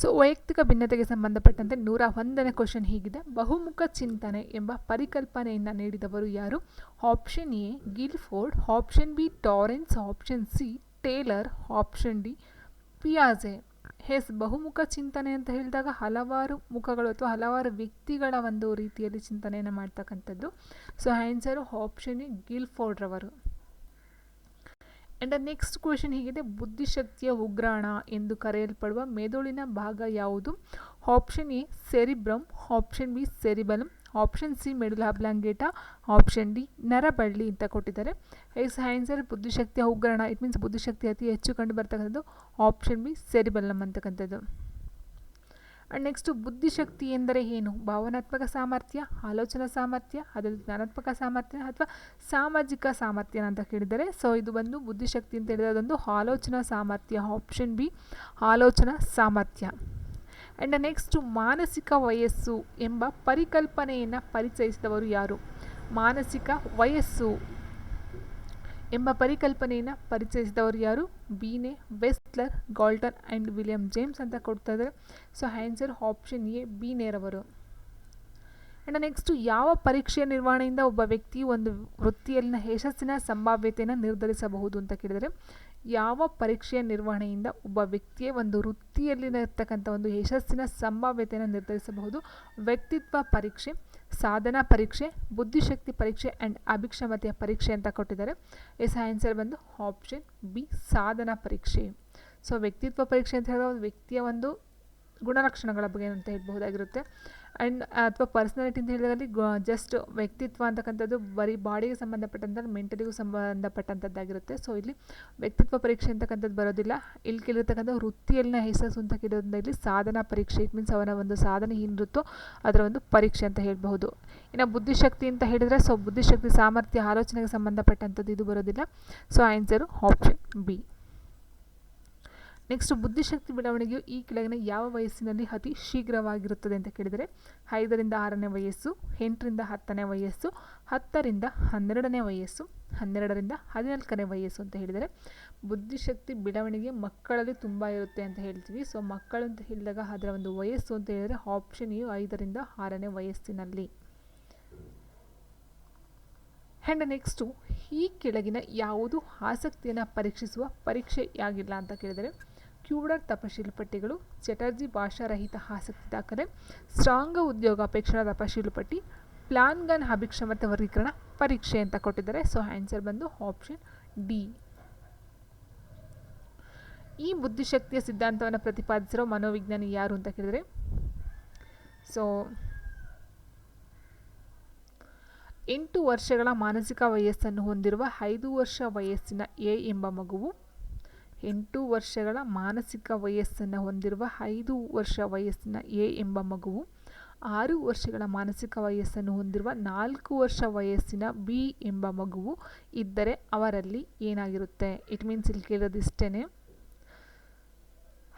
So ವೈಯಕ್ತಿಕ ಭಿನ್ನತೆಗೆ ಸಂಬಂಧಪಟ್ಟಂತೆ ನೂರ ಒಂದನೇ ಕ್ವಶನ್ ಹೀಗಿದೆ. ಬಹುಮುಖ ಚಿಂತನೆ ಎಂಬ ಪರಿಕಲ್ಪನೆಯನ್ನು ನೀಡಿದವರು ಯಾರು? Option A Guilford option B Torrance option C Taylor option D ಪಿಯಾಜೆ. ಹೆಸ್ ಬಹುಮುಖ ಚಿಂತನೆ ಅಂತ ಹೇಳಿದಾಗ ಹಲವಾರು ಮುಖಗಳು ಅಥವಾ ಹಲವಾರು ವ್ಯಕ್ತಿಗಳ ಒಂದು ರೀತಿಯಲ್ಲಿ ಚಿಂತನೆಯನ್ನು ಮಾಡ್ತಕ್ಕಂಥದ್ದು. ಸೊ ಆನ್ಸರು ಆಪ್ಷನ್ ಎ ಗಿಲ್ಫೋರ್ಡ್ರವರು. ಆ್ಯಂಡ್ ನೆಕ್ಸ್ಟ್ ಕ್ವೆಶನ್ ಹೀಗಿದೆ, ಬುದ್ಧಿಶಕ್ತಿಯ ಉಗ್ರಾಣ ಎಂದು ಕರೆಯಲ್ಪಡುವ ಮೆದುಳಿನ ಭಾಗ ಯಾವುದು? Option A cerebrum option B cerebellum option C medulla oblongata option D ನರಬಳ್ಳಿ ಅಂತ ಕೊಟ್ಟಿದ್ದಾರೆ. ಎಸ್ ಆನ್ಸರ್ ಬುದ್ಧಿಶಕ್ತಿಯ ಉಗ್ರಾಣ. ಇಟ್ ಮೀನ್ಸ್ ಬುದ್ಧಿಶಕ್ತಿ ಅತಿ ಹೆಚ್ಚು ಕಂಡು ಬರ್ತಕ್ಕಂಥದ್ದು ಆಪ್ಷನ್ ಬಿ ಸೆರಿಬಲಮ್ ಅಂತಕ್ಕಂಥದ್ದು. ಆ್ಯಂಡ್ ನೆಕ್ಸ್ಟು ಬುದ್ಧಿಶಕ್ತಿ ಎಂದರೆ ಏನು ಭಾವನಾತ್ಮಕ ಸಾಮರ್ಥ್ಯ ಆಲೋಚನಾ ಸಾಮರ್ಥ್ಯ ಅದರಲ್ಲಿ ಜ್ಞಾನಾತ್ಮಕ ಸಾಮರ್ಥ್ಯ ಅಥವಾ ಸಾಮಾಜಿಕ ಸಾಮರ್ಥ್ಯ ಅಂತ ಕೇಳಿದರೆ ಸೊ ಇದು ಬಂದು ಬುದ್ಧಿಶಕ್ತಿ ಅಂತ ಹೇಳಿದರೆ ಅದೊಂದು ಆಲೋಚನಾ ಸಾಮರ್ಥ್ಯ ಆಪ್ಷನ್ ಬಿ ಆಲೋಚನಾ ಸಾಮರ್ಥ್ಯ ಆ್ಯಂಡ್ ನೆಕ್ಸ್ಟು ಮಾನಸಿಕ ವಯಸ್ಸು ಎಂಬ ಪರಿಕಲ್ಪನೆಯನ್ನು ಪರಿಚಯಿಸಿದವರು ಯಾರು ಮಾನಸಿಕ ವಯಸ್ಸು ಎಂಬ ಪರಿಕಲ್ಪನೆಯನ್ನು ಪರಿಚಯಿಸಿದವರು ಯಾರು? Binet Wechsler, Galton and William James ಅಂತ ಕೊಡ್ತಾ ಇದ್ದಾರೆ ಸೊ, ಆನ್ಸರ್ ಆಪ್ಷನ್ ಎ ಬೀನೇರವರು ಆ್ಯಂಡ್ ನೆಕ್ಸ್ಟು, ಯಾವ ಪರೀಕ್ಷೆಯ ನಿರ್ವಹಣೆಯಿಂದ ಒಬ್ಬ ವ್ಯಕ್ತಿ ಒಂದು ವೃತ್ತಿಯಲ್ಲಿನ ಯಶಸ್ಸಿನ ಸಂಭಾವ್ಯತೆಯನ್ನು ನಿರ್ಧರಿಸಬಹುದು ಅಂತ ಕೇಳಿದರೆ ಯಾವ ಪರೀಕ್ಷೆಯ ನಿರ್ವಹಣೆಯಿಂದ ಒಬ್ಬ ವ್ಯಕ್ತಿಯ ಒಂದು ವೃತ್ತಿಯಲ್ಲಿರ್ತಕ್ಕಂಥ ಒಂದು ಯಶಸ್ಸಿನ ಸಂಭಾವ್ಯತೆಯನ್ನು ನಿರ್ಧರಿಸಬಹುದು? ವ್ಯಕ್ತಿತ್ವ ಪರೀಕ್ಷೆ, ಸಾಧನಾ ಪರೀಕ್ಷೆ, ಬುದ್ಧಿಶಕ್ತಿ ಪರೀಕ್ಷೆ ಆ್ಯಂಡ್ ಅಭಿಕ್ಷಮತೆಯ ಪರೀಕ್ಷೆ ಅಂತ ಕೊಟ್ಟಿದ್ದಾರೆ. ಎಸ್, ಆನ್ಸರ್ ಬಂದು ಆಪ್ಷನ್ ಬಿ, ಸಾಧನಾ ಪರೀಕ್ಷೆ. ಸೊ, ವ್ಯಕ್ತಿತ್ವ ಪರೀಕ್ಷೆ ಅಂತ ಹೇಳಿದ್ರೆ ಒಂದು ವ್ಯಕ್ತಿಯ ಒಂದು ಗುಣಲಕ್ಷಣಗಳ ಬಗ್ಗೆ ಅಂತ ಹೇಳ್ಬಹುದಾಗಿರುತ್ತೆ. ಆ್ಯಂಡ್ ಅಥವಾ ಪರ್ಸ್ನಾಲಿಟಿ ಅಂತ ಹೇಳಿದಲ್ಲಿ ಜಸ್ಟ್ ವ್ಯಕ್ತಿತ್ವ ಅಂತಕ್ಕಂಥದ್ದು ಬರೀ ಬಾಡಿಗೆ ಸಂಬಂಧಪಟ್ಟಂಥ ಮೆಂಟಲಿಗೂ ಸಂಬಂಧಪಟ್ಟಂಥದ್ದಾಗಿರುತ್ತೆ ಸೊ ಇಲ್ಲಿ ವ್ಯಕ್ತಿತ್ವ ಪರೀಕ್ಷೆ ಅಂತಕ್ಕಂಥದ್ದು ಬರೋದಿಲ್ಲ. ಇಲ್ಲಿ ಕೇಳಿರ್ತಕ್ಕಂಥ ವೃತ್ತಿಯಲ್ಲಿನ ಹೆಸರು ಅಂತ ಕೇಳೋದ್ರಿಂದ ಇಲ್ಲಿ ಸಾಧನಾ ಪರೀಕ್ಷೆ ಇಟ್ ಮೀನ್ಸ್ ಅವನ ಒಂದು ಸಾಧನೆ ಏನಿರುತ್ತೋ ಅದರ ಒಂದು ಪರೀಕ್ಷೆ ಅಂತ ಹೇಳ್ಬಹುದು. ಇನ್ನು ಬುದ್ಧಿಶಕ್ತಿ ಅಂತ ಹೇಳಿದರೆ ಸೊ ಬುದ್ಧಿಶಕ್ತಿ ಸಾಮರ್ಥ್ಯ ಆಲೋಚನೆಗೆ ಸಂಬಂಧಪಟ್ಟಂಥದ್ದು ಇದು ಬರೋದಿಲ್ಲ. So answer option B next ಬುದ್ಧಿಶಕ್ತಿ ಬೆಳವಣಿಗೆಯು ಈ ಕೆಳಗಿನ ಯಾವ ವಯಸ್ಸಿನಲ್ಲಿ ಅತಿ ಶೀಘ್ರವಾಗಿರುತ್ತದೆ ಅಂತ ಕೇಳಿದರೆ, ಐದರಿಂದ ಆರನೇ ವಯಸ್ಸು, ಎಂಟರಿಂದ ಹತ್ತನೇ ವಯಸ್ಸು, ಹತ್ತರಿಂದ ಹನ್ನೆರಡನೇ ವಯಸ್ಸು, ಹನ್ನೆರಡರಿಂದ ಹದಿನಾಲ್ಕನೇ ವಯಸ್ಸು ಅಂತ ಹೇಳಿದರೆ, ಬುದ್ಧಿಶಕ್ತಿ ಬೆಳವಣಿಗೆ ಮಕ್ಕಳಲ್ಲಿ ತುಂಬ ಇರುತ್ತೆ ಅಂತ ಹೇಳ್ತೀವಿ. ಸೊ ಮಕ್ಕಳು ಅಂತ ಹೇಳಿದಾಗ ಅದರ ಒಂದು ವಯಸ್ಸು ಅಂತ ಹೇಳಿದರೆ ಆಪ್ಷನ್ ಯು ಐದರಿಂದ ಆರನೇ ವಯಸ್ಸಿನಲ್ಲಿ. ಆ್ಯಂಡ್ ನೆಕ್ಸ್ಟು ಈ ಕೆಳಗಿನ ಯಾವುದು ಆಸಕ್ತಿಯನ್ನು ಪರೀಕ್ಷಿಸುವ ಪರೀಕ್ಷೆಯಾಗಿಲ್ಲ ಅಂತ ಕೇಳಿದರೆ ಕ್ಯೂಡರ್ ತಪಶೀಲುಪಟ್ಟಿಗಳು ಚಟರ್ಜಿ ಭಾಷಾರಹಿತ ಆಸಕ್ತಿ ದಾಖಲೆ, ಸ್ಟ್ರಾಂಗ್ ಉದ್ಯೋಗ ಅಪೇಕ್ಷಣಾ ತಪಶೀಲುಪಟ್ಟಿ, ಪ್ಲಾನ್ ಗನ್ ಅಭಿಕ್ಷಮತೆ ವರ್ಗೀಕರಣ ಪರೀಕ್ಷೆ ಅಂತ ಕೊಟ್ಟಿದ್ದಾರೆ. ಸೊ ಆನ್ಸರ್ ಬಂದು ಆಪ್ಷನ್ ಡಿ ಈ ಬುದ್ಧಿಶಕ್ತಿಯ ಸಿದ್ಧಾಂತವನ್ನು ಪ್ರತಿಪಾದಿಸಿರೋ ಮನೋವಿಜ್ಞಾನಿ ಯಾರು ಅಂತ ಕೇಳಿದರೆ ಸೊ ಎಂಟು ವರ್ಷಗಳ ಮಾನಸಿಕ ವಯಸ್ಸನ್ನು ಹೊಂದಿರುವ ಐದು ವರ್ಷ ವಯಸ್ಸಿನ ಎ ಎಂಬ ಮಗುವು ಎಂಟು ವರ್ಷಗಳ ಮಾನಸಿಕ ವಯಸ್ಸನ್ನು ಹೊಂದಿರುವ ಐದು ವರ್ಷ ವಯಸ್ಸಿನ ಎ ಎಂಬ ಮಗುವು, ಆರು ವರ್ಷಗಳ ಮಾನಸಿಕ ವಯಸ್ಸನ್ನು ಹೊಂದಿರುವ ನಾಲ್ಕು ವರ್ಷ ವಯಸ್ಸಿನ ಬಿ ಎಂಬ ಮಗುವು ಇದ್ದರೆ ಅವರಲ್ಲಿ ಏನಾಗಿರುತ್ತೆ? ಇಟ್ ಮೀನ್ಸ್ ಇಲ್ಲಿ ಕೇಳೋದಿಷ್ಟೇ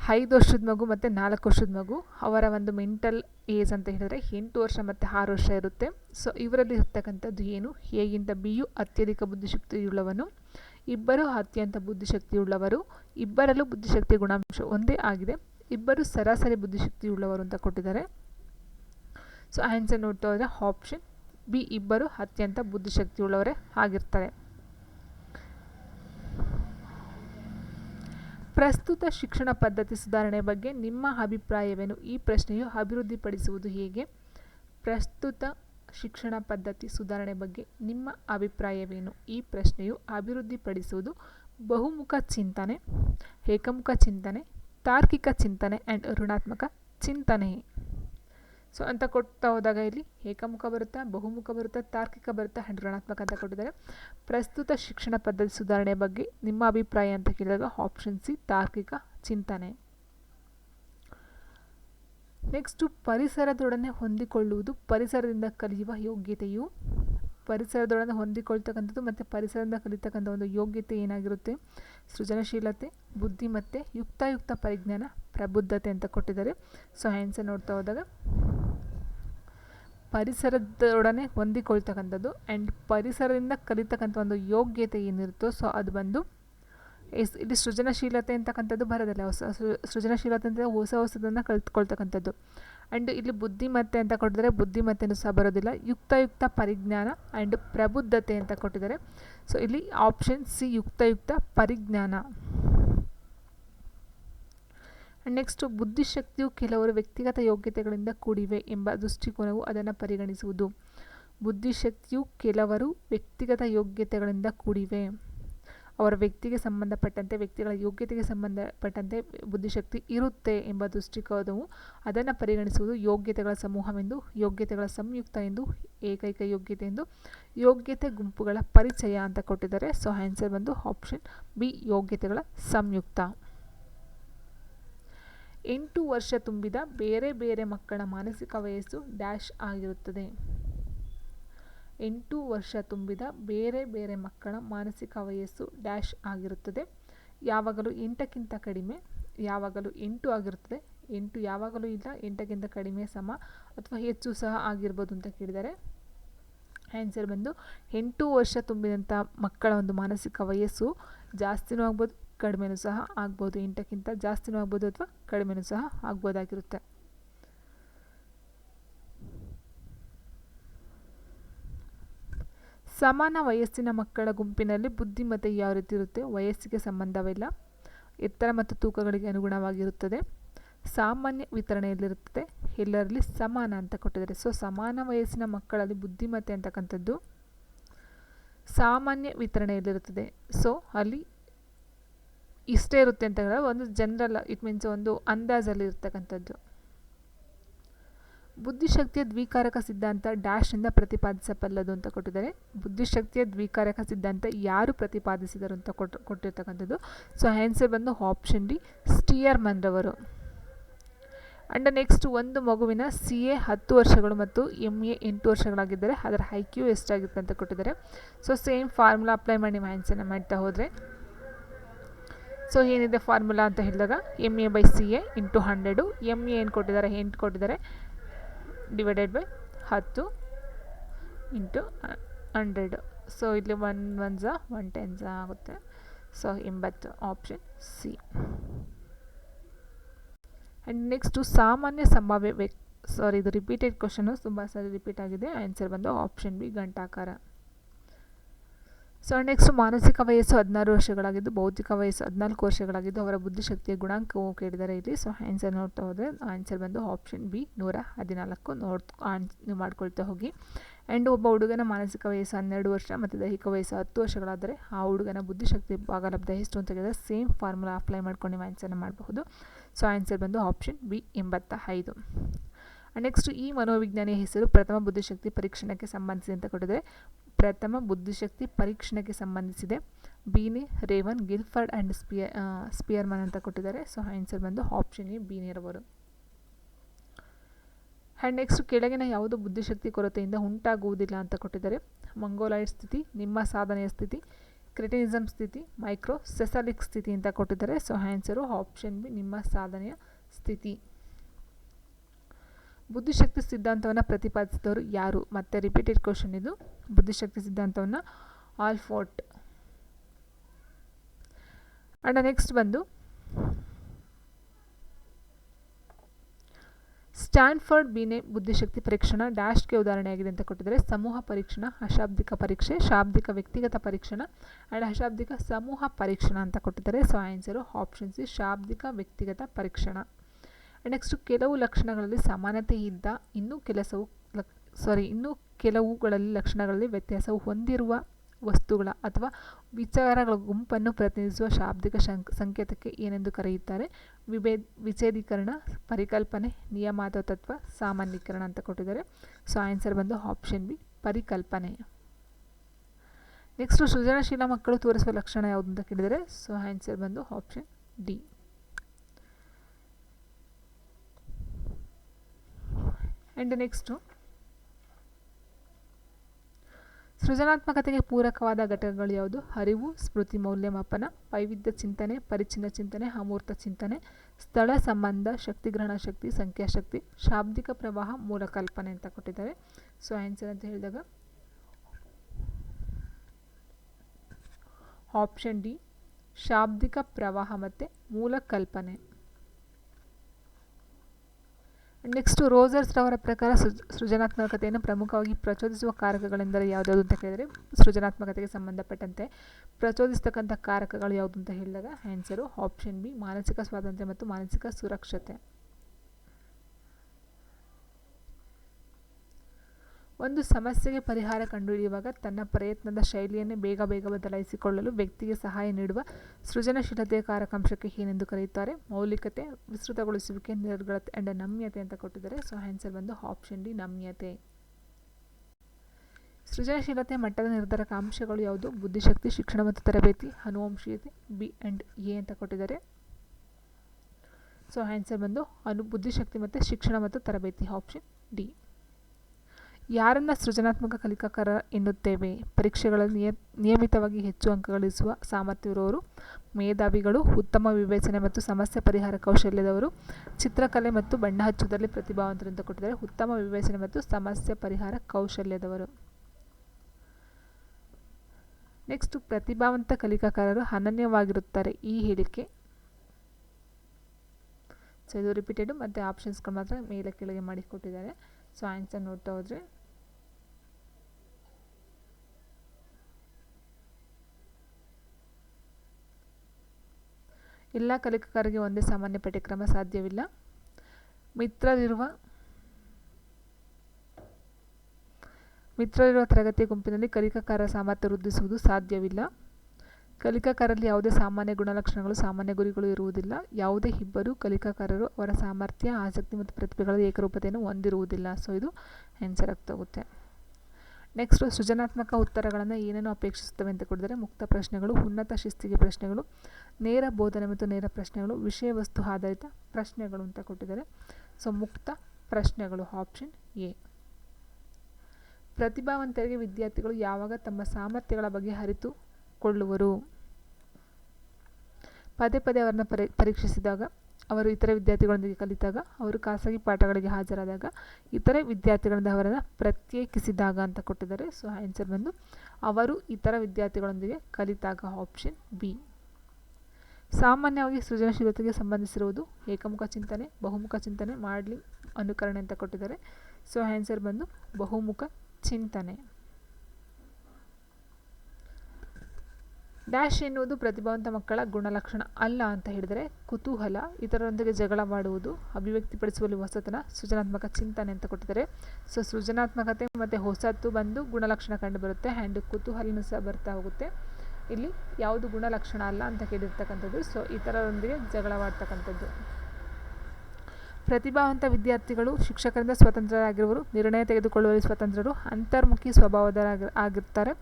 ಐದು ವರ್ಷದ ಮಗು ಮತ್ತು ನಾಲ್ಕು ವರ್ಷದ ಮಗು, ಅವರ ಒಂದು ಮೆಂಟಲ್ ಏಜ್ ಅಂತ ಹೇಳಿದ್ರೆ ಎಂಟು ವರ್ಷ ಮತ್ತು ಆರು ವರ್ಷ ಇರುತ್ತೆ. ಸೊ ಇವರಲ್ಲಿ ಇರ್ತಕ್ಕಂಥದ್ದು ಏನು? ಹೇಗಿಂತ ಬಿಯು ಅತ್ಯಧಿಕ ಬುದ್ಧಿಶಕ್ತಿಯುಳ್ಳವನು. ಇಬ್ಬರು ಅತ್ಯಂತ ಬುದ್ಧಿಶಕ್ತಿಯುಳ್ಳವರು, ಇಬ್ಬರಲ್ಲೂ ಬುದ್ಧಿಶಕ್ತಿ ಗುಣಾಂಶ ಒಂದೇ ಆಗಿದೆ. ಇಬ್ಬರು ಸರಾಸರಿ ಬುದ್ಧಿಶಕ್ತಿಯುಳ್ಳವರು ಅಂತ ಕೊಟ್ಟಿದ್ದಾರೆ. ಸೊ ಆನ್ಸರ್ ನೋಡ್ತಾ ಹೋದರೆ ಆಪ್ಷನ್ ಬಿ ಇಬ್ಬರು ಅತ್ಯಂತ ಬುದ್ಧಿಶಕ್ತಿಯುಳ್ಳವರೇ ಆಗಿರ್ತಾರೆ. ಪ್ರಸ್ತುತ ಶಿಕ್ಷಣ ಪದ್ಧತಿ ಸುಧಾರಣೆ ಬಗ್ಗೆ ನಿಮ್ಮ ಅಭಿಪ್ರಾಯವೇನು? ಈ ಪ್ರಶ್ನೆಯು ಅಭಿವೃದ್ಧಿಪಡಿಸುವುದು ಹೇಗೆ? ಪ್ರಸ್ತುತ ಶಿಕ್ಷಣ ಪದ್ಧತಿ ಸುಧಾರಣೆ ಬಗ್ಗೆ ನಿಮ್ಮ ಅಭಿಪ್ರಾಯವೇನು? ಈ ಪ್ರಶ್ನೆಯು ಅಭಿವೃದ್ಧಿಪಡಿಸುವುದು ಬಹುಮುಖ ಚಿಂತನೆ, ಏಕಮುಖ ಚಿಂತನೆ, ತಾರ್ಕಿಕ ಚಿಂತನೆ ಆ್ಯಂಡ್ ಋಣಾತ್ಮಕ ಚಿಂತನೆ. ಸೊ ಅಂತ ಕೊಡ್ತಾ ಹೋದಾಗ ಇಲ್ಲಿ ಏಕಮುಖ ಬರುತ್ತಾ, ಬಹುಮುಖ ಬರುತ್ತಾ, ತಾರ್ಕಿಕ ಬರುತ್ತಾ ಆ್ಯಂಡ್ ಋಣಾತ್ಮಕ ಅಂತ ಕೊಟ್ಟಿದ್ದಾರೆ. ಪ್ರಸ್ತುತ ಶಿಕ್ಷಣ ಪದ್ಧತಿ ಸುಧಾರಣೆ ಬಗ್ಗೆ ನಿಮ್ಮ ಅಭಿಪ್ರಾಯ ಅಂತ ಕೇಳಿದಾಗ ಆಪ್ಷನ್ ಸಿ ತಾರ್ಕಿಕ ಚಿಂತನೆ. ನೆಕ್ಸ್ಟು ಪರಿಸರದೊಡನೆ ಹೊಂದಿಕೊಳ್ಳುವುದು ಪರಿಸರದಿಂದ ಕಲಿಯುವ ಯೋಗ್ಯತೆಯು. ಪರಿಸರದೊಡನೆ ಹೊಂದಿಕೊಳ್ತಕ್ಕಂಥದ್ದು ಮತ್ತು ಪರಿಸರದಿಂದ ಕಲಿತಕ್ಕಂಥ ಒಂದು ಯೋಗ್ಯತೆ ಏನಾಗಿರುತ್ತೆ? ಸೃಜನಶೀಲತೆ, ಬುದ್ಧಿ ಮತ್ತು ಯುಕ್ತಾಯುಕ್ತ ಪರಿಜ್ಞಾನ, ಪ್ರಬುದ್ಧತೆ ಅಂತ ಕೊಟ್ಟಿದ್ದಾರೆ. ಸೊ ಹ್ಯಾಂಡ್ಸ್ ನೋಡ್ತಾ ಹೋದಾಗ. ಪರಿಸರದೊಡನೆ ಹೊಂದಿಕೊಳ್ತಕ್ಕಂಥದ್ದು ಆ್ಯಂಡ್ ಪರಿಸರದಿಂದ ಕಲಿತಕ್ಕಂಥ ಒಂದು ಯೋಗ್ಯತೆ ಏನಿರುತ್ತೋ ಸೊ ಅದು ಬಂದು ಎಸ್ ಇಲ್ಲಿ ಸೃಜನಶೀಲತೆ ಅಂತಕ್ಕಂಥದ್ದು ಬರೋದಿಲ್ಲ. ಹೊಸ ಸೃಜನಶೀಲತೆ ಅಂದರೆ ಹೊಸ ಹೊಸದನ್ನು ಕಲ್ತ್ಕೊಳ್ತಕ್ಕಂಥದ್ದು. ಆ್ಯಂಡ್ ಇಲ್ಲಿ ಬುದ್ಧಿಮತ್ತೆ ಅಂತ ಕೊಟ್ಟಿದ್ದಾರೆ. ಬುದ್ಧಿಮತ್ತೆನೂ ಸಹ ಬರೋದಿಲ್ಲ. ಯುಕ್ತಯುಕ್ತ ಪರಿಜ್ಞಾನ ಆ್ಯಂಡ್ ಪ್ರಬುದ್ಧತೆ ಅಂತ ಕೊಟ್ಟಿದ್ದಾರೆ. ಸೊ ಇಲ್ಲಿ ಆಪ್ಷನ್ ಸಿ ಯುಕ್ತಯುಕ್ತ ಪರಿಜ್ಞಾನ. ನೆಕ್ಸ್ಟು ಬುದ್ಧಿಶಕ್ತಿಯು ಕೆಲವರು ವ್ಯಕ್ತಿಗತ ಯೋಗ್ಯತೆಗಳಿಂದ ಕೂಡಿವೆ ಎಂಬ ದೃಷ್ಟಿಕೋನವು ಅದನ್ನು ಪರಿಗಣಿಸುವುದು. ಬುದ್ಧಿಶಕ್ತಿಯು ಕೆಲವರು ವ್ಯಕ್ತಿಗತ ಯೋಗ್ಯತೆಗಳಿಂದ ಕೂಡಿವೆ. ಅವರ ವ್ಯಕ್ತಿಗೆ ಸಂಬಂಧಪಟ್ಟಂತೆ, ವ್ಯಕ್ತಿಗಳ ಯೋಗ್ಯತೆಗೆ ಸಂಬಂಧಪಟ್ಟಂತೆ ಬುದ್ಧಿಶಕ್ತಿ ಇರುತ್ತೆ ಎಂಬ ದೃಷ್ಟಿಕೋನವು ಅದನ್ನು ಪರಿಗಣಿಸುವುದು ಯೋಗ್ಯತೆಗಳ ಸಮೂಹವೆಂದು, ಯೋಗ್ಯತೆಗಳ ಸಂಯುಕ್ತ ಎಂದು, ಏಕೈಕ ಯೋಗ್ಯತೆ ಎಂದು, ಯೋಗ್ಯತೆ ಗುಂಪುಗಳ ಪರಿಚಯ ಅಂತ ಕೊಟ್ಟಿದ್ದಾರೆ. ಸೊ ಆನ್ಸರ್ ಬಂದು ಆಪ್ಷನ್ ಬಿ ಯೋಗ್ಯತೆಗಳ ಸಂಯುಕ್ತ. ಎಂಟು ವರ್ಷ ತುಂಬಿದ ಬೇರೆ ಬೇರೆ ಮಕ್ಕಳ ಮಾನಸಿಕ ವಯಸ್ಸು ಡ್ಯಾಶ್ ಆಗಿರುತ್ತದೆ. ಎಂಟು ವರ್ಷ ತುಂಬಿದ ಬೇರೆ ಬೇರೆ ಮಕ್ಕಳ ಮಾನಸಿಕ ವಯಸ್ಸು ಡ್ಯಾಶ್ ಆಗಿರುತ್ತದೆ. ಯಾವಾಗಲೂ ಎಂಟಕ್ಕಿಂತ ಕಡಿಮೆ, ಯಾವಾಗಲೂ ಎಂಟು ಆಗಿರುತ್ತದೆ. ಎಂಟು ಯಾವಾಗಲೂ ಇಲ್ಲ, ಎಂಟಕ್ಕಿಂತ ಕಡಿಮೆ ಸಮ ಅಥವಾ ಹೆಚ್ಚು ಸಹ ಆಗಿರ್ಬೋದು ಅಂತ ಕೇಳಿದರೆ. ಆನ್ಸರ್ ಬಂದು, ಎಂಟು ವರ್ಷ ತುಂಬಿದಂಥ ಮಕ್ಕಳ ಒಂದು ಮಾನಸಿಕ ವಯಸ್ಸು ಜಾಸ್ತಿನೂ ಆಗ್ಬೋದು, ಕಡಿಮೆನೂ ಸಹ ಆಗ್ಬೋದು. ಎಂಟಕ್ಕಿಂತ ಜಾಸ್ತಿನೂ ಆಗ್ಬೋದು ಅಥವಾ ಕಡಿಮೆನೂ ಸಹ ಆಗ್ಬೋದಾಗಿರುತ್ತೆ. ಸಮಾನ ವಯಸ್ಸಿನ ಮಕ್ಕಳ ಗುಂಪಿನಲ್ಲಿ ಬುದ್ಧಿಮತ್ತೆ ಯಾವ ರೀತಿ ಇರುತ್ತೆ? ವಯಸ್ಸಿಗೆ ಸಂಬಂಧವಿಲ್ಲ. ಎತ್ತರ ಮತ್ತು ತೂಕಗಳಿಗೆ ಅನುಗುಣವಾಗಿರುತ್ತದೆ. ಸಾಮಾನ್ಯ ವಿತರಣೆಯಲ್ಲಿರುತ್ತದೆ. ಎಲ್ಲರಲ್ಲಿ ಸಮಾನ ಅಂತ ಕೊಟ್ಟಿದ್ದಾರೆ. ಸೊ ಸಮಾನ ವಯಸ್ಸಿನ ಮಕ್ಕಳಲ್ಲಿ ಬುದ್ಧಿಮತ್ತೆ ಅಂತಕ್ಕಂಥದ್ದು ಸಾಮಾನ್ಯ ವಿತರಣೆಯಲ್ಲಿರುತ್ತದೆ. ಸೊ ಅಲ್ಲಿ ಇಷ್ಟೇ ಇರುತ್ತೆ ಅಂತ ಹೇಳಿದ್ರೆ ಒಂದು ಜನರಲ್ ಇಟ್ ಮೀನ್ಸ್ ಒಂದು ಅಂದಾಜಲ್ಲಿ ಇರ್ತಕ್ಕಂಥದ್ದು ಬುದ್ಧಿಶಕ್ತಿಯ ದ್ವಿಕಾರಕ ಸಿದ್ಧಾಂತ ಡ್ಯಾಶ್ನಿಂದ ಪ್ರತಿಪಾದಿಸಬಲ್ಲದು ಅಂತ ಕೊಟ್ಟಿದ್ದಾರೆ. ಬುದ್ಧಿಶಕ್ತಿಯ ದ್ವಿಕಾರಕ ಸಿದ್ಧಾಂತ ಯಾರು ಪ್ರತಿಪಾದಿಸಿದರು ಅಂತ ಕೊಟ್ಟು ಕೊಟ್ಟಿರ್ತಕ್ಕಂಥದ್ದು? ಸೊ ಆನ್ಸರ್ ಬಂದು ಆಪ್ಷನ್ ಡಿ ಸ್ಟಿಯರ್ ಮನ್ರವರು ಅಂಡ್ ನೆಕ್ಸ್ಟ್ ಒಂದು ಮಗುವಿನ ಸಿ ಎ ಹತ್ತು ವರ್ಷಗಳು ಮತ್ತು ಎಂ ಎ ಎಂಟು ವರ್ಷಗಳಾಗಿದ್ದರೆ ಅದರ ಹೈ ಕ್ಯೂ ಎಷ್ಟಾಗಿರುತ್ತೆ ಅಂತ ಕೊಟ್ಟಿದ್ದಾರೆ. ಸೊ ಸೇಮ್ ಫಾರ್ಮುಲಾ ಅಪ್ಲೈ ಮಾಡಿ ನೀವು ಆನ್ಸರ್ನ ಮಾಡ್ತಾ ಹೋದರೆ. ಸೊ ಏನಿದೆ ಫಾರ್ಮುಲಾ ಅಂತ ಹೇಳಿದಾಗ? M A by C A into hundred M A ಏನು ಕೊಟ್ಟಿದ್ದಾರೆ? ಎಂಟು ಕೊಟ್ಟಿದ್ದಾರೆ. ಡಿವೈಡೆಡ್ ಬೈ ಹತ್ತು ಇಂಟು ಹಂಡ್ರೆಡ್ ಸೊ ಇಲ್ಲಿ ಒನ್ ಒನ್ ಝ ಒನ್ ಟೆನ್ ಝ ಆಗುತ್ತೆ. ಸೊ ಎಂಬತ್ತು. ಆಪ್ಷನ್ ಸಿ ಆ್ಯಂಡ್ ನೆಕ್ಸ್ಟು ಸಾಮಾನ್ಯ ಸಂಭಾವ್ಯ ವ್ಯಕ್ ಸಾರಿ ಇದು ರಿಪೀಟೆಡ್ ಕ್ವಶನು ತುಂಬ ಸಾರಿ ರಿಪೀಟ್ ಆಗಿದೆ. ಆನ್ಸರ್ ಬಂದು ಆಪ್ಷನ್ ಬಿ ಗಂಟಾಕಾರ ಸೊ ನೆಕ್ಸ್ಟ್ ಮಾನಸಿಕ ವಯಸ್ಸು ಹದಿನಾರು ವರ್ಷಗಳಾಗಿದ್ದು, ಬೌದ್ಧಿಕ ವಯಸ್ಸು ಹದಿನಾಲ್ಕು ವರ್ಷಗಳಾಗಿದ್ದು, ಅವರ ಬುದ್ಧಿಶಕ್ತಿಯ ಗುಣಾಂಕವು ಕೇಳಿದ್ದಾರೆ ಇಲ್ಲಿ ಸೊ ಆನ್ಸರ್ ನೋಡ್ತಾ ಹೋದರೆ, ಆನ್ಸರ್ ಬಂದು ಆಪ್ಷನ್ ಬಿ, ನೂರ ಹದಿನಾಲ್ಕು. ನೋಡ್, ಆನ್ ಮಾಡ್ಕೊಳ್ತಾ ಹೋಗಿ. ಆ್ಯಂಡ್ ಒಬ್ಬ ಹುಡುಗನ ಮಾನಸಿಕ ವಯಸ್ಸು ಹನ್ನೆರಡು ವರ್ಷ ಮತ್ತು ದೈಹಿಕ ವಯಸ್ಸು ಹತ್ತು ವರ್ಷಗಳಾದರೆ, ಆ ಹುಡುಗನ ಬುದ್ಧಿಶಕ್ತಿ ಭಾಗಲಬ್ಧ ಎಷ್ಟು ಅಂತ ಕೇಳಿದ್ರೆ, ಸೇಮ್ ಫಾರ್ಮುಲಾ ಅಪ್ಲೈ ಮಾಡ್ಕೊಂಡು ನೀವು ಆನ್ಸರ್ನ ಮಾಡಬಹುದು. ಸೊ ಆನ್ಸರ್ ಬಂದು ಆಪ್ಷನ್ ಬಿ ಎಂಬತ್ತ ಐದು ನೆಕ್ಸ್ಟ್ ಈ ಮನೋವಿಜ್ಞಾನಿಯ ಹೆಸರು ಪ್ರಥಮ ಬುದ್ಧಿಶಕ್ತಿ ಪರೀಕ್ಷಣಕ್ಕೆ ಸಂಬಂಧಿಸಿದಂತೆ ಅಂತ ಕೊಟ್ಟಿದೆ. ಪ್ರಥಮ ಬುದ್ಧಿಶಕ್ತಿ ಪರೀಕ್ಷಣೆಗೆ ಸಂಬಂಧಿಸಿದೆ. ಬೀನೆ ರೇವನ್ ಗಿಲ್ಫರ್ಡ್ ಆ್ಯಂಡ್ ಸ್ಪಿಯ ಸ್ಪಿಯರ್ಮನ್ ಅಂತ ಕೊಟ್ಟಿದ್ದಾರೆ. ಸೊ, ಆನ್ಸರ್ ಬಂದು ಆಪ್ಷನ್ ಎ ಬೀನೇರವರು ಆ್ಯಂಡ್ ನೆಕ್ಸ್ಟ್ ಕೆಳಗಿನ ಯಾವುದು ಬುದ್ಧಿಶಕ್ತಿ ಕೊರತೆಯಿಂದ ಉಂಟಾಗುವುದಿಲ್ಲ ಅಂತ ಕೊಟ್ಟಿದ್ದಾರೆ. ಮಂಗೋಲಾಯ್ಡ್ ಸ್ಥಿತಿ, ನಿಮ್ಮ ಸಾಧನೆಯ ಸ್ಥಿತಿ ಕ್ರಿಟಿನಿಸಮ್ ಸ್ಥಿತಿ, ಮೈಕ್ರೋ ಸೆಸಲಿಕ್ ಸ್ಥಿತಿ ಅಂತ ಕೊಟ್ಟಿದ್ದಾರೆ. ಸೊ, ಆನ್ಸರು ಆಪ್ಷನ್ ಬಿ, ನಿಮ್ಮ ಸಾಧನೆಯ ಸ್ಥಿತಿ. ಬುದ್ಧಿಶಕ್ತಿ ಸಿದ್ಧಾಂತವನ್ನು ಪ್ರತಿಪಾದಿಸಿದವರು ಯಾರು? ಮತ್ತೆ ರಿಪೀಟೆಡ್ ಕ್ವಶನ್ ಇದು. ಬುದ್ಧಿಶಕ್ತಿ ಸಿದ್ಧಾಂತವನ್ನು ಆಲ್ಫೋರ್ಟ್. ಅಂಡ್ ನೆಕ್ಸ್ಟ್ ಬಂದು. ಸ್ಟ್ಯಾನ್ಫರ್ಡ್ ಬೀನೆ ಬುದ್ಧಿಶಕ್ತಿ ಪರೀಕ್ಷಣ ಡ್ಯಾಶ್ಗೆ ಉದಾಹರಣೆಯಾಗಿದೆ ಅಂತ ಕೊಟ್ಟಿದ್ದಾರೆ. ಸಮೂಹ ಪರೀಕ್ಷಣ, ಅಶಾಬ್ದಿಕ ಪರೀಕ್ಷೆ, ಶಾಬ್ದಿಕ ವ್ಯಕ್ತಿಗತ ಪರೀಕ್ಷಣ ಆ್ಯಂಡ್ ಅಶಾಬ್ದಿಕ ಸಮೂಹ ಪರೀಕ್ಷಣ ಅಂತ ಕೊಟ್ಟಿದ್ದಾರೆ. ಸೊ ಆನ್ಸರು ಆಪ್ಷನ್ ಸಿ ಶಾಬ್ದಿಕ ವ್ಯಕ್ತಿಗತ ಪರೀಕ್ಷಣ. ನೆಕ್ಸ್ಟ್ ಕೆಲವು ಲಕ್ಷಣಗಳಲ್ಲಿ ಸಮಾನತೆ ಇದ್ದ ಇನ್ನೂ ಕೆಲಸವು ಲಕ್ ಸಾರಿ ಇನ್ನೂ ಕೆಲವುಗಳಲ್ಲಿ ಲಕ್ಷಣಗಳಲ್ಲಿ ವ್ಯತ್ಯಾಸವು ಹೊಂದಿರುವ ವಸ್ತುಗಳ ಅಥವಾ ವಿಚಾರಗಳ ಗುಂಪನ್ನು ಪ್ರತಿನಿಧಿಸುವ ಶಾಬ್ದಿಕ ಸಂಕೇತಕ್ಕೆ ಏನೆಂದು ಕರೆಯುತ್ತಾರೆ? ವಿಭೇದ್ ವಿಚ್ಛೇದೀಕರಣ, ಪರಿಕಲ್ಪನೆ ನಿಯಮಾದ ತತ್ವ, ಸಾಮಾನ್ಯೀಕರಣ ಅಂತ ಕೊಟ್ಟಿದ್ದಾರೆ. ಸೊ ಆನ್ಸರ್ ಬಂದು ಆಪ್ಷನ್ ಬಿ ಪರಿಕಲ್ಪನೆ. ನೆಕ್ಸ್ಟು ಸೃಜನಶೀಲ ಮಕ್ಕಳು ತೋರಿಸುವ ಲಕ್ಷಣ ಯಾವುದು ಅಂತ ಕೇಳಿದರೆ ಸೊ ಆನ್ಸರ್ ಬಂದು ಆಪ್ಷನ್ ಡಿ ಆ್ಯಂಡ್ ನೆಕ್ಸ್ಟು ಸೃಜನಾತ್ಮಕತೆಗೆ ಪೂರಕವಾದ ಘಟಕಗಳು ಯಾವುದು? ಅರಿವು ಸ್ಮೃತಿ, ಮೌಲ್ಯಮಾಪನ, ವೈವಿಧ್ಯ ಚಿಂತನೆ, ಪರಿಚಿನ್ನ ಚಿಂತನೆ, ಅಮೂರ್ತ ಚಿಂತನೆ, ಸ್ಥಳ ಸಂಬಂಧ ಶಕ್ತಿಗ್ರಹಣ ಶಕ್ತಿ ಸಂಖ್ಯಾಶಕ್ತಿ ಶಾಬ್ದಿಕ ಪ್ರವಾಹ, ಮೂಲ ಕಲ್ಪನೆ ಅಂತ ಕೊಟ್ಟಿದ್ದಾರೆ. ಸೊ ಆನ್ಸರ್ ಅಂತ ಹೇಳಿದಾಗ ಆಪ್ಷನ್ ಡಿ ಶಾಬ್ದಿಕ ಪ್ರವಾಹ ಮತ್ತು ಮೂಲ ಕಲ್ಪನೆ. ನೆಕ್ಸ್ಟು ರೋಜರ್ಸ್ ರವರ ಪ್ರಕಾರ ಸೃಜ, ಸೃಜನಾತ್ಮಕತೆಯನ್ನು ಪ್ರಮುಖವಾಗಿ ಪ್ರಚೋದಿಸುವ ಕಾರಕಗಳೆಂದರೆ ಯಾವುದ್ಯಾವುದು ಅಂತ ಕೇಳಿದರೆ, ಸೃಜನಾತ್ಮಕತೆಗೆ ಸಂಬಂಧಪಟ್ಟಂತೆ ಪ್ರಚೋದಿಸ್ತಕ್ಕಂಥ ಕಾರಕಗಳು ಯಾವುದು ಅಂತ ಹೇಳಿದಾಗ ಆನ್ಸರು ಆಪ್ಷನ್ ಬಿ ಮಾನಸಿಕ ಸ್ವಾತಂತ್ರ್ಯ ಮತ್ತು ಮಾನಸಿಕ ಸುರಕ್ಷತೆ. ಒಂದು ಸಮಸ್ಯೆಗೆ ಪರಿಹಾರ ಕಂಡುಹಿಡಿಯುವಾಗ ತನ್ನ ಪ್ರಯತ್ನದ ಶೈಲಿಯನ್ನೇ ಬೇಗ ಬೇಗ ಬದಲಾಯಿಸಿಕೊಳ್ಳಲು ವ್ಯಕ್ತಿಗೆ ಸಹಾಯ ನೀಡುವ ಸೃಜನಶೀಲತೆಯ ಕಾರಕಾಂಶಕ್ಕೆ ಏನೆಂದು ಕರೆಯುತ್ತಾರೆ. ಮೌಲಿಕತೆ, ವಿಸ್ತೃತಗೊಳಿಸುವಿಕೆ ನಿರ್ಗಳತೆ ಅಂಡ್ ನಮ್ಯತೆ ಅಂತ ಕೊಟ್ಟಿದ್ದಾರೆ. ಸೊ ಆನ್ಸರ್ ಬಂದು ಆಪ್ಷನ್ ಡಿ ನಮ್ಯತೆ. ಸೃಜನಶೀಲತೆ ಮಟ್ಟದ ನಿರ್ಧಾರಕ ಅಂಶಗಳು ಯಾವುದು? ಬುದ್ಧಿಶಕ್ತಿ, ಶಿಕ್ಷಣ ಮತ್ತು ತರಬೇತಿ, ಅನುವಂಶೀಯತೆ ಬಿ ಆ್ಯಂಡ್ ಎ ಅಂತ ಕೊಟ್ಟಿದ್ದಾರೆ. ಸೊ ಆನ್ಸರ್ ಬಂದು ಅನು, ಬುದ್ಧಿಶಕ್ತಿ ಮತ್ತು ಶಿಕ್ಷಣ ಮತ್ತು ತರಬೇತಿ ಆಪ್ಷನ್ ಡಿ ಯಾರನ್ನು ಸೃಜನಾತ್ಮಕ ಕಲಿಕಾಕಾರ ಎನ್ನುತ್ತೇವೆ? ಪರೀಕ್ಷೆಗಳಲ್ಲಿ ನಿಯ, ನಿಯಮಿತವಾಗಿ ಹೆಚ್ಚು ಅಂಕ ಗಳಿಸುವ ಸಾಮರ್ಥ್ಯವಿರುವವರು, ಮೇಧಾವಿಗಳು, ಉತ್ತಮ ವಿವೇಚನೆ ಮತ್ತು ಸಮಸ್ಯೆ ಪರಿಹಾರ ಕೌಶಲ್ಯದವರು, ಚಿತ್ರಕಲೆ ಮತ್ತು ಬಣ್ಣ ಹಚ್ಚುವುದರಲ್ಲಿ ಪ್ರತಿಭಾವಂತರು ಅಂತ ಕೊಟ್ಟಿದ್ದಾರೆ. ಉತ್ತಮ ವಿವೇಚನೆ ಮತ್ತು ಸಮಸ್ಯೆ ಪರಿಹಾರ ಕೌಶಲ್ಯದವರು. ನೆಕ್ಸ್ಟ್, ಪ್ರತಿಭಾವಂತ ಕಲಿಕಾಕಾರರು ಅನನ್ಯವಾಗಿರುತ್ತಾರೆ. ಈ ಹೇಳಿಕೆ. ಸೊ ಇದು ರಿಪೀಟೆಡು ಮತ್ತು ಆಪ್ಷನ್ಸ್ಗಳು ಮಾತ್ರ ಮೇಲೆ ಕೆಳಗೆ ಮಾಡಿಕೊಟ್ಟಿದ್ದಾರೆ. ಸೊ ಆನ್ಸರ್ ನೋಡ್ತಾ ಹೋದರೆ ಎಲ್ಲ ಕಲಿಕಾರರಿಗೆ ಒಂದೇ ಸಾಮಾನ್ಯ ಪಠ್ಯಕ್ರಮ ಸಾಧ್ಯವಿಲ್ಲ. ಮಿತ್ರರಿರುವ ಮಿತ್ರರಿರುವ ತರಗತಿಯ ಗುಂಪಿನಲ್ಲಿ ಕಲಿಕಾಕಾರ ಸಾಮರ್ಥ್ಯ ವೃದ್ಧಿಸುವುದು ಸಾಧ್ಯವಿಲ್ಲ. ಕಲಿಕಾಕಾರರಲ್ಲಿ ಯಾವುದೇ ಸಾಮಾನ್ಯ ಗುಣಲಕ್ಷಣಗಳು, ಸಾಮಾನ್ಯ ಗುರಿಗಳು ಇರುವುದಿಲ್ಲ. ಯಾವುದೇ ಇಬ್ಬರು ಕಲಿಕಾಕಾರರು ಅವರ ಸಾಮರ್ಥ್ಯ, ಆಸಕ್ತಿ ಮತ್ತು ಪ್ರತಿಭೆಗಳ ಏಕರೂಪತೆಯನ್ನು ಹೊಂದಿರುವುದಿಲ್ಲ. ಸೊ ಇದು ಆನ್ಸರ್ ಆಗ್ತಾಗುತ್ತೆ ನೆಕ್ಸ್ಟ್ ಸೃಜನಾತ್ಮಕ ಉತ್ತರಗಳನ್ನು ಏನೇನು ಅಪೇಕ್ಷಿಸುತ್ತವೆ ಅಂತ ಕೊಡಿದರೆ, ಮುಕ್ತ ಪ್ರಶ್ನೆಗಳು, ಉನ್ನತ ಶಿಸ್ತಿಗೆ ಪ್ರಶ್ನೆಗಳು, ನೇರ ಬೋಧನೆ ಮತ್ತು ನೇರ ಪ್ರಶ್ನೆಗಳು, ವಿಷಯ ವಸ್ತು ಆಧಾರಿತ ಪ್ರಶ್ನೆಗಳು ಅಂತ ಕೊಟ್ಟಿದ್ದಾರೆ. ಸೊ ಮುಕ್ತ ಪ್ರಶ್ನೆಗಳು ಆಪ್ಷನ್ ಎ ಪ್ರತಿಭಾವಂತರಿಗೆ ವಿದ್ಯಾರ್ಥಿಗಳು ಯಾವಾಗ ತಮ್ಮ ಸಾಮರ್ಥ್ಯಗಳ ಬಗ್ಗೆ ಅರಿತುಕೊಳ್ಳುವರು? ಪದೇ ಪದೇ ಅವರನ್ನು ಪರಿ ಪರೀಕ್ಷಿಸಿದಾಗ ಅವರು ಇತರ ವಿದ್ಯಾರ್ಥಿಗಳೊಂದಿಗೆ ಕಲಿತಾಗ, ಅವರು ಖಾಸಗಿ ಪಾಠಗಳಿಗೆ ಹಾಜರಾದಾಗ ಇತರೆ ವಿದ್ಯಾರ್ಥಿಗಳಿಂದ ಅವರನ್ನು ಪ್ರತ್ಯೇಕಿಸಿದಾಗ ಅಂತ ಕೊಟ್ಟಿದ್ದಾರೆ. ಸೊ ಆನ್ಸರ್ ಬಂದು ಅವರು ಇತರ ವಿದ್ಯಾರ್ಥಿಗಳೊಂದಿಗೆ ಕಲಿತಾಗ ಆಪ್ಷನ್ ಬಿ ಸಾಮಾನ್ಯವಾಗಿ ಸೃಜನಶೀಲತೆಗೆ ಸಂಬಂಧಿಸಿರುವುದು ಏಕಮುಖ ಚಿಂತನೆ, ಬಹುಮುಖ ಚಿಂತನೆ, ಮಾಡ್ಲಿ, ಅನುಕರಣೆ ಅಂತ ಕೊಟ್ಟಿದ್ದಾರೆ. ಸೊ ಆನ್ಸರ್ ಬಂದು ಬಹುಮುಖ ಚಿಂತನೆ. ಡ್ಯಾಶ್ ಎನ್ನುವುದು ಪ್ರತಿಭಾವಂತ ಮಕ್ಕಳ ಗುಣಲಕ್ಷಣ ಅಲ್ಲ ಅಂತ ಹೇಳಿದರೆ ಕುತೂಹಲ, ಇತರರೊಂದಿಗೆ ಜಗಳ ಮಾಡುವುದು, ಅಭಿವ್ಯಕ್ತಿಪಡಿಸುವಲ್ಲಿ ಹೊಸತನ, ಸೃಜನಾತ್ಮಕ ಚಿಂತನೆ ಅಂತ ಕೊಟ್ಟಿದ್ದಾರೆ. ಸೊ ಸೃಜನಾತ್ಮಕತೆ ಮತ್ತು ಹೊಸತ್ತು ಬಂದು ಗುಣಲಕ್ಷಣ ಕಂಡು ಬರುತ್ತೆ ಆ್ಯಂಡ್ ಕುತೂಹಲನೂ ಸಹ ಬರ್ತಾ ಹೋಗುತ್ತೆ. ಇಲ್ಲಿ ಯಾವುದು ಗುಣಲಕ್ಷಣ ಅಲ್ಲ ಅಂತ ಕೇಳಿರ್ತಕ್ಕಂಥದ್ದು. ಸೊ ಇತರರೊಂದಿಗೆ ಜಗಳವಾಡ್ತಕ್ಕಂಥದ್ದು ಪ್ರತಿಭಾವಂತ ವಿದ್ಯಾರ್ಥಿಗಳು, ಶಿಕ್ಷಕರಿಂದ ಸ್ವತಂತ್ರರಾಗಿರುವರು, ನಿರ್ಣಯ ತೆಗೆದುಕೊಳ್ಳುವಲ್ಲಿ ಸ್ವತಂತ್ರರು, ಅಂತರ್ಮುಖಿ ಸ್ವಭಾವದರಾಗಿ ಆಗಿರ್ತಾರೆ.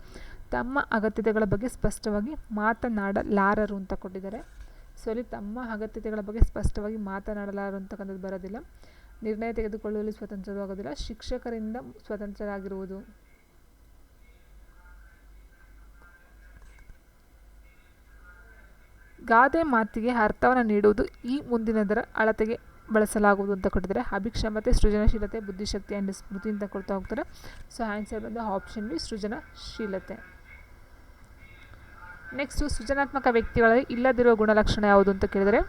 ತಮ್ಮ ಅಗತ್ಯತೆಗಳ ಬಗ್ಗೆ ಸ್ಪಷ್ಟವಾಗಿ ಮಾತನಾಡಲಾರರು ಅಂತ ಕೊಟ್ಟಿದ್ದಾರೆ. ಸೊ ಇಲ್ಲಿ ತಮ್ಮ ಅಗತ್ಯತೆಗಳ ಬಗ್ಗೆ ಸ್ಪಷ್ಟವಾಗಿ ಮಾತನಾಡಲಾರರು ಅಂತಕ್ಕಂಥದ್ದು ಬರೋದಿಲ್ಲ. ನಿರ್ಣಯ ತೆಗೆದುಕೊಳ್ಳುವಲ್ಲಿ ಸ್ವತಂತ್ರವಾಗೋದಿಲ್ಲ ಶಿಕ್ಷಕರಿಂದ ಸ್ವತಂತ್ರರಾಗಿರುವುದು. ಗಾದೆ ಮಾತಿಗೆ ಅರ್ಥವನ್ನು ನೀಡುವುದು ಈ ಮುಂದಿನದರ ಅಳತೆಗೆ ಬಳಸಲಾಗುವುದು ಅಂತ ಕೊಟ್ಟಿದ್ದಾರೆ. ಅಭಿಕ್ಷಮತೆ, ಸೃಜನಶೀಲತೆ, ಬುದ್ಧಿಶಕ್ತಿ ಆ್ಯಂಡ್ ಸ್ಮೃತಿ ಅಂತ ಕೊಡ್ತಾ ಹೋಗ್ತಾರೆ. ಸೊ ಆನ್ಸರ್ ಬಂದು ಆಪ್ಷನ್ ಬಿ ಸೃಜನಶೀಲತೆ. ನೆಕ್ಸ್ಟು ಸೃಜನಾತ್ಮಕ ವ್ಯಕ್ತಿಗಳಲ್ಲಿ ಇಲ್ಲದಿರುವ ಗುಣಲಕ್ಷಣ ಯಾವುದು ಅಂತ ಕೇಳಿದರೆ,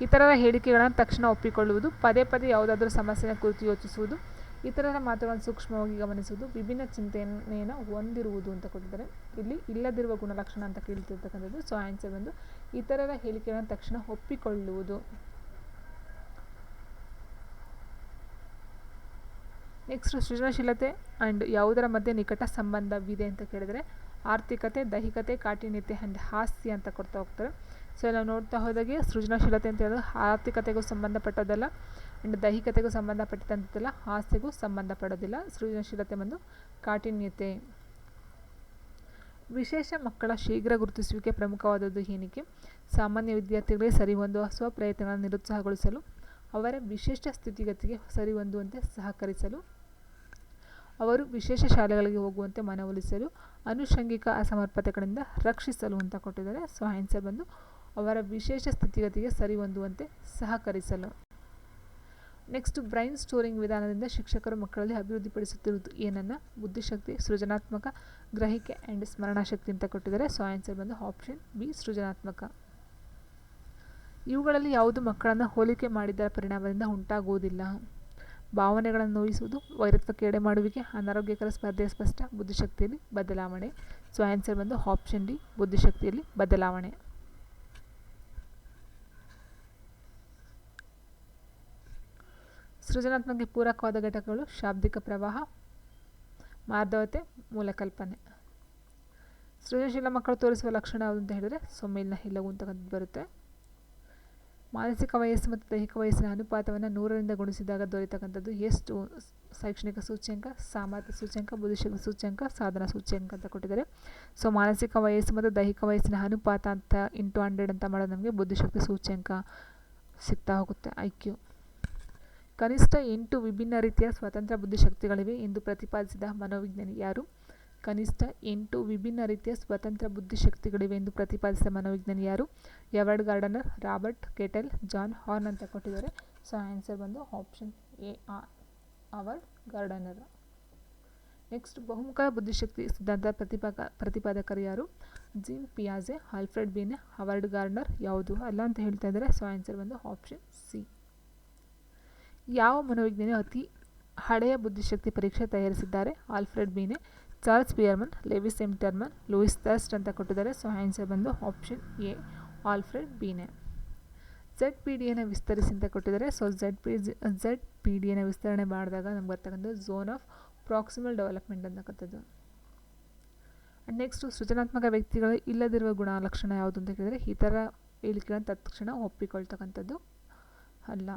ಇತರರ ಹೇಳಿಕೆಗಳನ್ನು ತಕ್ಷಣ ಒಪ್ಪಿಕೊಳ್ಳುವುದು, ಪದೇ ಪದೇ ಯಾವುದಾದ್ರೂ ಸಮಸ್ಯೆಯ ಕುರಿತು ಯೋಚಿಸುವುದು, ಇತರರ ಮಾತುಗಳನ್ನು ಸೂಕ್ಷ್ಮವಾಗಿ ಗಮನಿಸುವುದು, ವಿಭಿನ್ನ ಚಿಂತನೆಯನ್ನು ಹೊಂದಿರುವುದು ಅಂತ ಕೊಟ್ಟಿದ್ದಾರೆ. ಇಲ್ಲಿ ಇಲ್ಲದಿರುವ ಗುಣಲಕ್ಷಣ ಅಂತ ಕೇಳ್ತಿರ್ತಕ್ಕಂಥದ್ದು. ಸೊ ಆನ್ಸರ್ ಬಂದು ಇತರರ ಹೇಳಿಕೆಗಳನ್ನು ತಕ್ಷಣ ಒಪ್ಪಿಕೊಳ್ಳುವುದು. ನೆಕ್ಸ್ಟ್ ಸೃಜನಶೀಲತೆ ಆ್ಯಂಡ್ ಯಾವುದರ ಮಧ್ಯೆ ನಿಕಟ ಸಂಬಂಧವಿದೆ ಅಂತ ಕೇಳಿದರೆ ಆರ್ಥಿಕತೆ, ದೈಹಿಕತೆ, ಕಾಠಿಣ್ಯತೆ ಆ್ಯಂಡ್ ಹಾಸ್ಯ ಅಂತ ಕೊಡ್ತಾ ಹೋಗ್ತಾರೆ. ಸೊ ನಾವು ನೋಡ್ತಾ ಹೋದಾಗೆ ಸೃಜನಶೀಲತೆ ಅಂತ ಹೇಳೋದು ಆರ್ಥಿಕತೆಗೂ ಸಂಬಂಧಪಟ್ಟದಲ್ಲ ಆ್ಯಂಡ್ ದೈಹಿಕತೆಗೂ ಸಂಬಂಧಪಟ್ಟಂತಲ್ಲ ಹಾಸ್ಯಗೂ ಸಂಬಂಧಪಡೋದಿಲ್ಲ. ಸೃಜನಶೀಲತೆ ಬಂದು ಕಾಠಿಣ್ಯತೆ. ವಿಶೇಷ ಮಕ್ಕಳ ಶೀಘ್ರ ಗುರುತಿಸುವಿಕೆ ಪ್ರಮುಖವಾದದ್ದು ಏನಕ್ಕೆ? ಸಾಮಾನ್ಯ ವಿದ್ಯಾರ್ಥಿಗಳಿಗೆ ಸರಿಹೊಂದುವ ಸ್ವಪ್ರಯತ್ನಗಳನ್ನು ನಿರುತ್ಸಾಹಗೊಳಿಸಲು, ಅವರ ವಿಶಿಷ್ಟ ಸ್ಥಿತಿಗತಿಗೆ ಸರಿಹೊಂದುವಂತೆ ಸಹಕರಿಸಲು ಅವರು ವಿಶೇಷ ಶಾಲೆಗಳಿಗೆ ಹೋಗುವಂತೆ ಮನವೊಲಿಸಲು ಆನುಷಂಗಿಕ ಅಸಮರ್ಪತೆಗಳಿಂದ ರಕ್ಷಿಸಲು ಅಂತ ಕೊಟ್ಟಿದ್ದಾರೆ. ಸೊ ಆನ್ಸರ್ ಬಂದು ಅವರ ವಿಶೇಷ ಸ್ಥಿತಿಗತಿಗೆ ಸರಿಹೊಂದುವಂತೆ ಸಹಕರಿಸಲು. ನೆಕ್ಸ್ಟ್ ಬ್ರೈನ್ ಸ್ಟೋರಿಂಗ್ ವಿಧಾನದಿಂದ ಶಿಕ್ಷಕರು ಮಕ್ಕಳಲ್ಲಿ ಅಭಿವೃದ್ಧಿಪಡಿಸುತ್ತಿರುವುದು ಏನನ್ನು ಬುದ್ಧಿಶಕ್ತಿ, ಸೃಜನಾತ್ಮಕ ಗ್ರಹಿಕೆ ಆ್ಯಂಡ್ ಸ್ಮರಣಾಶಕ್ತಿ ಅಂತ ಕೊಟ್ಟಿದ್ದಾರೆ. ಸೊ ಆನ್ಸರ್ ಬಂದು ಆಪ್ಷನ್ ಬಿ ಸೃಜನಾತ್ಮಕ. ಇವುಗಳಲ್ಲಿ ಯಾವುದು ಮಕ್ಕಳನ್ನು ಹೋಲಿಕೆ ಮಾಡಿದ್ದರ ಪರಿಣಾಮದಿಂದ ಉಂಟಾಗುವುದಿಲ್ಲ. ಭಾವನೆಗಳನ್ನು ನೋಯಿಸುವುದು ವೈರತ್ವಕ್ಕೆ ಎಡೆ ಮಾಡುವಿಕೆ, ಅನಾರೋಗ್ಯಕರ ಸ್ಪರ್ಧೆಯ ಸ್ಪಷ್ಟ ಬುದ್ಧಿಶಕ್ತಿಯಲ್ಲಿ ಬದಲಾವಣೆ. ಸೊ ಆನ್ಸರ್ ಬಂದು ಆಪ್ಷನ್ ಡಿ ಬುದ್ಧಿಶಕ್ತಿಯಲ್ಲಿ ಬದಲಾವಣೆ. ಸೃಜನಾತ್ಮಕ ಪೂರಕವಾದ ಘಟಕಗಳು, ಶಾಬ್ದಿಕ ಪ್ರವಾಹ ಮಾರ್ಧವತೆ ಮೂಲಕಲ್ಪನೆ. ಸೃಜನಶೀಲ ಮಕ್ಕಳು ತೋರಿಸುವ ಲಕ್ಷಣ ಯಾವುದು ಅಂತ ಹೇಳಿದರೆ ಸೊಮ್ಮಿಲ್ಲ ಇಲ್ಲವೂ ಅಂತಕ್ಕಂಥದ್ದು ಬರುತ್ತೆ. ಮಾನಸಿಕ ವಯಸ್ಸು ಮತ್ತು ದೈಹಿಕ ವಯಸ್ಸಿನ ಅನುಪಾತವನ್ನು ನೂರರಿಂದ ಗುಣಿಸಿದಾಗ ದೊರೆತಕ್ಕಂಥದ್ದು ಎಷ್ಟು? ಶೈಕ್ಷಣಿಕ ಸೂಚ್ಯಂಕ ಸಾಮರ್ಥ್ಯ ಸೂಚ್ಯಂಕ, ಬುದ್ಧಿಶಕ್ತಿ ಸೂಚ್ಯಂಕ, ಸಾಧನ ಸೂಚ್ಯಂಕ ಅಂತ ಕೊಟ್ಟಿದ್ದಾರೆ. ಸೊ ಮಾನಸಿಕ ವಯಸ್ಸು ಮತ್ತು ದೈಹಿಕ ವಯಸ್ಸಿನ ಅನುಪಾತ ಅಂತ ಇಂಟು ಹಂಡ್ರೆಡ್ ಅಂತ ಮಾಡೋದು ನಮಗೆ ಬುದ್ಧಿಶಕ್ತಿ ಸೂಚ್ಯಂಕ ಸಿಗ್ತಾ ಹೋಗುತ್ತೆ, ಐ ಕ್ಯೂ. ಕನಿಷ್ಠ ಎಂಟು ವಿಭಿನ್ನ ರೀತಿಯ ಸ್ವತಂತ್ರ ಬುದ್ಧಿಶಕ್ತಿಗಳಿವೆ ಎಂದು ಪ್ರತಿಪಾದಿಸಿದ ಮನೋವಿಜ್ಞಾನಿ ಯಾರು? ಕನಿಷ್ಠ ಎಂಟು ವಿಭಿನ್ನ ರೀತಿಯ ಸ್ವತಂತ್ರ ಬುದ್ಧಿಶಕ್ತಿಗಳಿವೆ ಎಂದು ಪ್ರತಿಪಾದಿಸಿದ ಮನೋವಿಜ್ಞಾನಿ ಯಾರು Howard Gardner Robert Cattell, John Horn ಅಂತ ಕೊಟ್ಟಿದ್ದಾರೆ. ಸೊ, ಆನ್ಸರ್ ಬಂದು ಆಪ್ಷನ್ ಎ, ಆ ಅವರ್ಡ್ ಗಾರ್ಡನರ್. ನೆಕ್ಸ್ಟ್, ಬಹುಮುಖ ಬುದ್ಧಿಶಕ್ತಿ ಸಿದ್ಧಾಂತ ಪ್ರತಿಪಾಕ ಪ್ರತಿಪಾದಕರು ಯಾರು ಜಿಮ್ ಪಿಯಾಜೆ, ಆಲ್ಫ್ರೆಡ್ ಬೀನೆ, ಹವರ್ಡ್ ಗಾರ್ಡ್ನರ್ ಯಾವುದು ಅಲ್ಲ ಅಂತ ಹೇಳ್ತಾ ಇದ್ದಾರೆ. ಸೊ, ಆನ್ಸರ್ ಬಂದು ಆಪ್ಷನ್ ಸಿ. ಯಾವ ಮನೋವಿಜ್ಞಾನಿ ಅತಿ ಹಳೆಯ ಬುದ್ಧಿಶಕ್ತಿ ಪರೀಕ್ಷೆ ತಯಾರಿಸಿದ್ದಾರೆ? Alfred Binet Charles Spearman Lewis Terman Louis Thurstone ಅಂತ ಕೊಟ್ಟಿದ್ದಾರೆ. ಸೊ ಆನ್ಸರ್ ಬಂದು option A Alfred Binet Z P ಡಿಯನ್ನು ವಿಸ್ತರಿಸಿ ಅಂತ ಕೊಟ್ಟಿದ್ದಾರೆ. So Z P Z P ಡಿಯನ್ನು ವಿಸ್ತರಣೆ ಮಾಡಿದಾಗ ನಮ್ಗೆ ಬರ್ತಕ್ಕಂಥ ಝೋನ್ ಆಫ್ ಪ್ರಾಕ್ಸಿಮಲ್ ಡೆವಲಪ್ಮೆಂಟ್ ಅಂತಕ್ಕಂಥದ್ದು ಆ್ಯಂಡ್ ನೆಕ್ಸ್ಟು ಸೃಜನಾತ್ಮಕ ವ್ಯಕ್ತಿಗಳು ಇಲ್ಲದಿರುವ ಗುಣಲಕ್ಷಣ ಯಾವುದು ಅಂತ ಕೇಳಿದರೆ ಇತರ ಹೇಳಿಕೆಗಳನ್ನು ತತ್ಕ್ಷಣ ಒಪ್ಪಿಕೊಳ್ತಕ್ಕಂಥದ್ದು ಅಲ್ಲ.